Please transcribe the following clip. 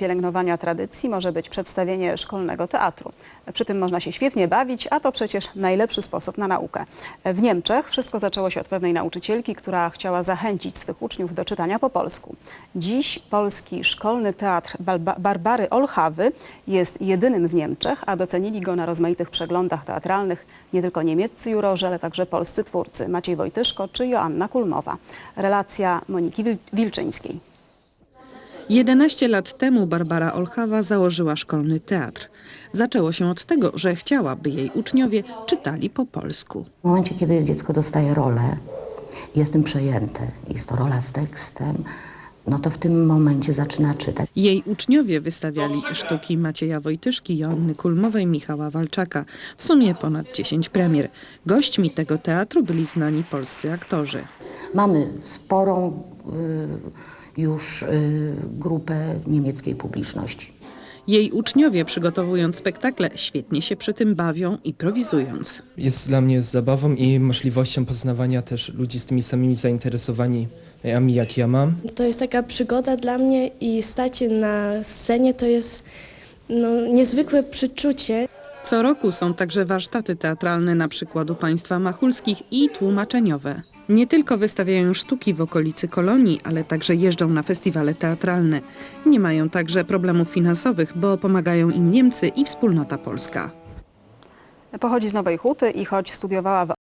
pielęgnowania tradycji może być przedstawienie szkolnego teatru. Przy tym można się świetnie bawić, a to przecież najlepszy sposób na naukę. W Niemczech wszystko zaczęło się od pewnej nauczycielki, która chciała zachęcić swych uczniów do czytania po polsku. Dziś polski szkolny teatr Barbary Olchawy jest jedynym w Niemczech, a docenili go na rozmaitych przeglądach teatralnych nie tylko niemieccy jurorzy, ale także polscy twórcy Maciej Wojtyszko czy Joanna Kulmowa. Relacja Moniki Wil- Wilczyńskiej. 11 lat temu Barbara Olchawa założyła szkolny teatr. Zaczęło się od tego, że chciała, by jej uczniowie czytali po polsku. W momencie, kiedy dziecko dostaje rolę, jest tym przejęte, jest to rola z tekstem, no to w tym momencie zaczyna czytać. Jej uczniowie wystawiali sztuki Macieja Wojtyszki, Joanny Kulmowej, Michała Walczaka. W sumie ponad 10 premier. Gośćmi tego teatru byli znani polscy aktorzy. Mamy sporą y, już y, grupę niemieckiej publiczności. Jej uczniowie, przygotowując spektakle, świetnie się przy tym bawią, improwizując. Jest dla mnie zabawą i możliwością poznawania też ludzi z tymi samymi zainteresowaniami, jak ja mam. To jest taka przygoda dla mnie i stać na scenie to jest no, niezwykłe przeczucie. Co roku są także warsztaty teatralne na przykład u państwa machulskich i tłumaczeniowe. Nie tylko wystawiają sztuki w okolicy kolonii, ale także jeżdżą na festiwale teatralne. Nie mają także problemów finansowych, bo pomagają im Niemcy i wspólnota polska. Pochodzi z Nowej Huty i choć studiowała w